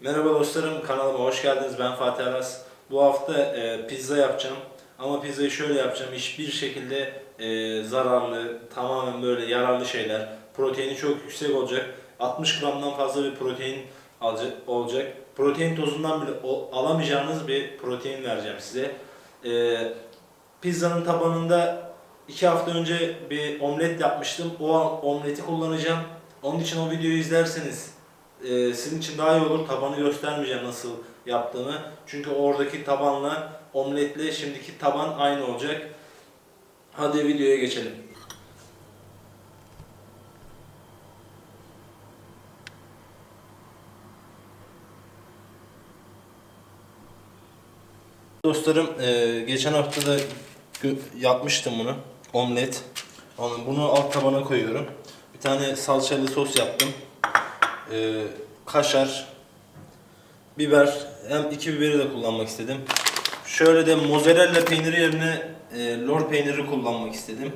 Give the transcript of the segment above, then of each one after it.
Merhaba dostlarım, kanalıma hoş geldiniz. Ben Fatih Aras. Bu hafta e, pizza yapacağım. Ama pizzayı şöyle yapacağım. Hiçbir şekilde e, zararlı, tamamen böyle yararlı şeyler. Proteini çok yüksek olacak. 60 gramdan fazla bir protein alacak, olacak. Protein tozundan bile o- alamayacağınız bir protein vereceğim size. E, pizzanın tabanında 2 hafta önce bir omlet yapmıştım. O omleti kullanacağım. Onun için o videoyu izlerseniz e, sizin için daha iyi olur. Tabanı göstermeyeceğim nasıl yaptığımı. Çünkü oradaki tabanla omletle şimdiki taban aynı olacak. Hadi videoya geçelim. Dostlarım e, geçen hafta da yapmıştım bunu. Omlet. Onu, bunu alt tabana koyuyorum. Bir tane salçalı sos yaptım. E, kaşar, biber, hem iki biberi de kullanmak istedim. Şöyle de mozzarella peyniri yerine e, lor peyniri kullanmak istedim.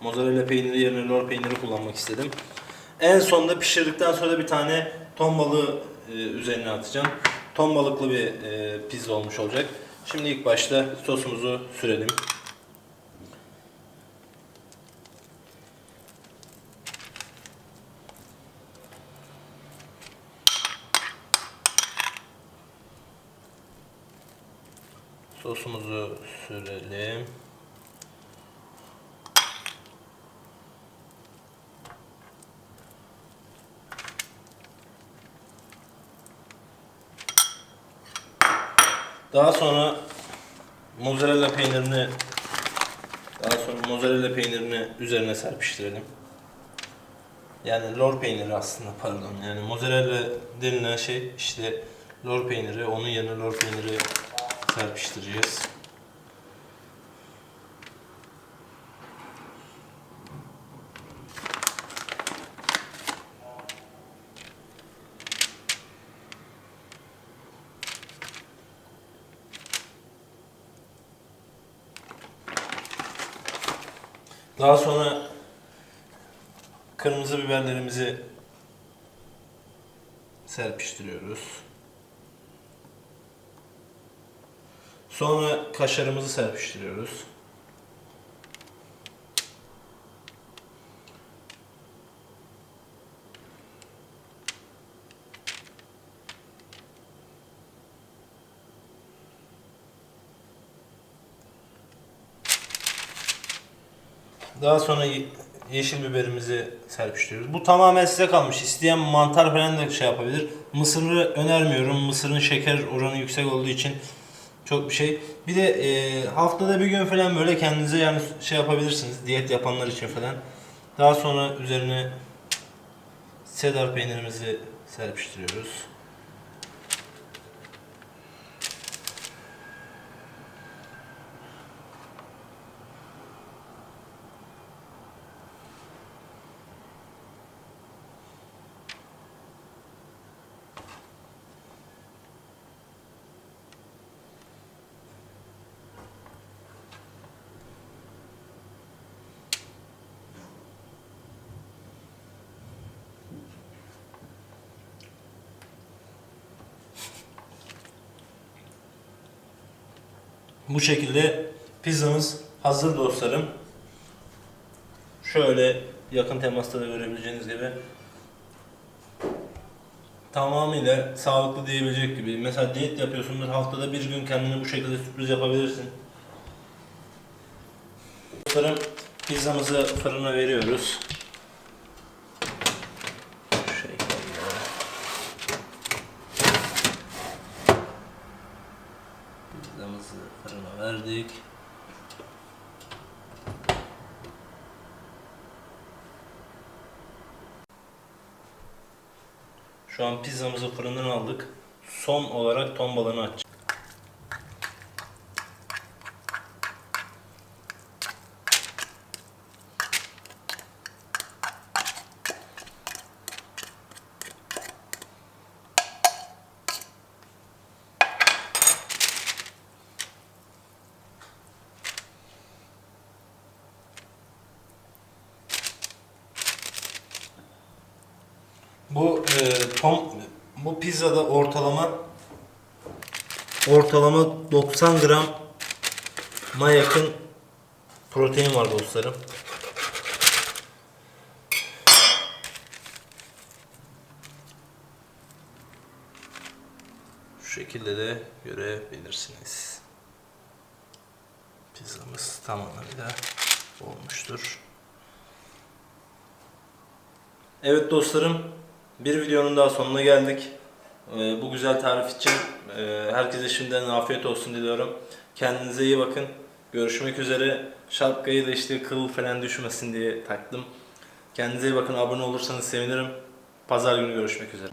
Mozzarella peyniri yerine lor peyniri kullanmak istedim. En sonunda pişirdikten sonra bir tane ton balığı e, üzerine atacağım. Ton balıklı bir e, pizza olmuş olacak. Şimdi ilk başta sosumuzu sürelim. Sosumuzu sürelim. Daha sonra mozzarella peynirini daha sonra mozzarella peynirini üzerine serpiştirelim. Yani lor peyniri aslında pardon. Yani mozzarella denilen şey işte lor peyniri. Onun yerine lor peyniri serpiştireceğiz. Daha sonra kırmızı biberlerimizi serpiştiriyoruz. Sonra kaşarımızı serpiştiriyoruz. Daha sonra ye- yeşil biberimizi serpiştiriyoruz. Bu tamamen size kalmış. İsteyen mantar falan da şey yapabilir. Mısırı önermiyorum. Mısırın şeker oranı yüksek olduğu için çok bir şey. Bir de e, haftada bir gün falan böyle kendinize yani şey yapabilirsiniz. Diyet yapanlar için falan. Daha sonra üzerine sedar peynirimizi serpiştiriyoruz. Bu şekilde pizzamız hazır dostlarım. Şöyle yakın temasta da görebileceğiniz gibi tamamıyla sağlıklı diyebilecek gibi. Mesela diyet yapıyorsundur haftada bir gün kendine bu şekilde sürpriz yapabilirsin. Dostlarım pizzamızı fırına veriyoruz. Şu şekilde. Pizzamızı fırına verdik. Şu an pizzamızı fırından aldık. Son olarak ton balığını aç. Bu e, ton Bu pizzada ortalama ortalama 90 gram ma yakın protein var dostlarım. Şu şekilde de görebilirsiniz. Pizzamız tamamıyla olmuştur. Evet dostlarım, bir videonun daha sonuna geldik. Ee, Bu güzel tarif için e, herkese şimdiden afiyet olsun diliyorum. Kendinize iyi bakın. Görüşmek üzere. Şapkayı da işte kıl falan düşmesin diye taktım. Kendinize iyi bakın. Abone olursanız sevinirim. Pazar günü görüşmek üzere.